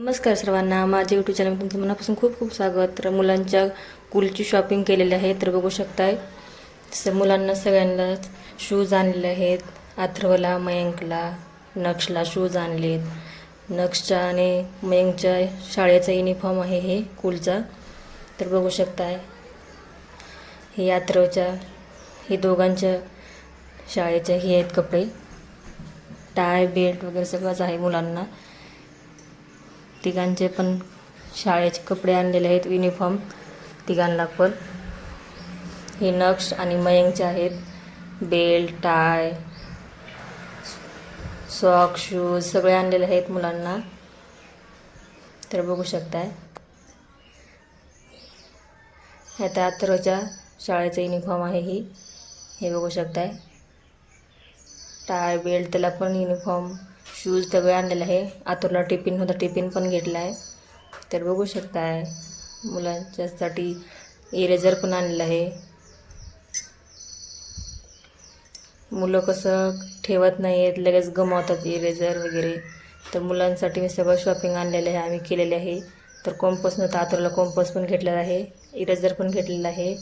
नमस्कार सर्वांना. माझ्या यूट्यूब चॅनल तुमचं मनापासून खूप खूप स्वागत. तर मुलांच्या कुलची शॉपिंग केलेली आहे तर बघू शकताय. तसं मुलांना सगळ्यांनाच शूज आणलेले आहेत. अथर्वला मयंकला नक्षला शूज आणलेत. नक्षच्या आणि मयंकच्या शाळेचा युनिफॉर्म आहे हे कुलचा तर बघू शकताय. हे अथर्वच्या हे दोघांच्या शाळेचे हे आहेत कपडे. टाय बेल्ट वगैरे सगळंच आहे मुलांना. तिघांचे पण शाळेचे कपडे आणलेले आहेत युनिफॉर्म तिघांना पण. हे नक्ष आणि मयंकचे आहेत. बेल्ट टाय सॉक शूज सगळे आणलेले आहेत मुलांना. तर बघू शकताय. हे आता अथर्वच्या शाळेचं युनिफॉर्म आहे ही. हे बघू शकताय. टाय बेल्ट त्याला पण युनिफॉर्म शूज सगळे आणलेलं आहे. आतुरला टिफिन होता टिफिन पण घेतला आहे तर बघू शकताय मुलांच्यासाठी इरेझर पण आणलेलं आहे. मुलं कसं ठेवत नाही आहेत लगेच गमावतात इरेझर वगैरे. तर मुलांसाठी मी सगळं शॉपिंग आणलेलं आहे आम्ही केलेले आहे. तर कॉम्पस नव्हतं आतरला कॉम्पस पण घेतलेला आहे. इरेझर पण घेतलेलं आहे.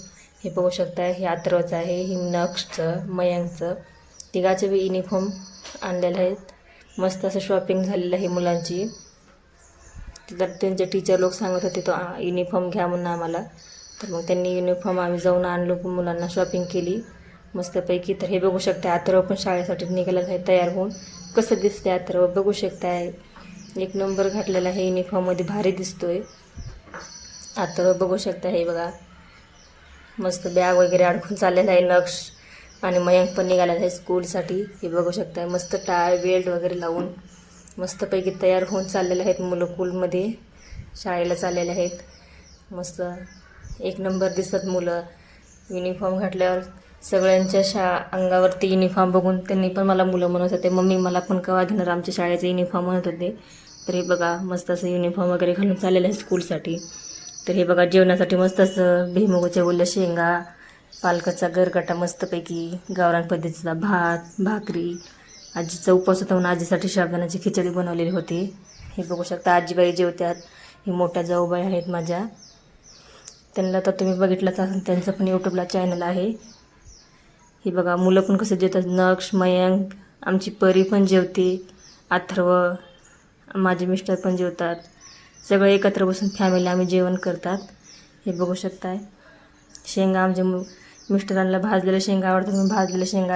हे बघू शकताय हे आतरवाचं आहे हे नक्षचं मयांकचं. तिघाचे बी युनिफॉर्म आणलेले आहेत. मस्त असं शॉपिंग झालेलं आहे मुलांची. तर त्यांचे टीचर लोक सांगत होते तो युनिफॉर्म घ्या म्हणून आम्हाला. तर मग त्यांनी युनिफॉर्म आम्ही जाऊन आणलो मुलांना शॉपिंग केली. मस्तपैकी. तर हे बघू शकता अथर्व पण शाळेसाठी निघालेलं आहे तयार होऊन. कसं दिसते अथर्व? बघू शकताय. एक नंबर घातलेला आहे युनिफॉर्ममध्ये भारी दिसतोय. अथर्व बघू शकता हे बघा. मस्त बॅग वगैरे अडकून चाललेला आहे नक्ष आणि मयंक पण निघालेला आहे स्कूलसाठी. हे बघू शकताय मस्त टाय बेल्ट वगैरे लावून मस्तपैकी तयार होऊन चाललेले आहेत मुलं कुलमध्ये शाळेला चाललेले आहेत. मस्त एक नंबर दिसत मुलं. युनिफॉर्म घातल्यावर सगळ्यांच्या शा अंगावरती युनिफॉर्म बघून त्यांनी पण मला मुलं म्हणत होते. मम्मी मला पण केव्हा घेणार आमच्या शाळेचं युनिफॉर्म म्हणत होते. तर हे बघा मस्त असं युनिफॉर्म वगैरे घालून चाललेलं आहे स्कूलसाठी. तर हे बघा जेवणासाठी मस्त असं भुईमुगाच्या बोलल्या शेंगा पालकाचा गरगाटा मस्तपैकी गावरान पद्धतीचा भात भाकरी आजीचा उपवास होता म्हणून आजीसाठी शाबदानाची खिचडी बनवलेली होती. हे बघू शकता आजीबाई जेवत्यात ही मोठ्या जाऊबाई आहेत माझ्या. त्यांना तर तुम्ही बघितलंच असेल त्यांचं पण यूट्यूबला चॅनल आहे. हे बघा मुलं पण कसं जेवतात नक्ष मयंक आमची परी पण जेवते अथर्व माझे मिस्टर पण जेवतात. सगळे एकत्र बसून फॅमिली आम्ही जेवण करतात. हे बघू शकताय. शेंगा आमच्या मिस्टरांना भाजलेल्या शेंगा आवडतात मी भाजलेल्या शेंगा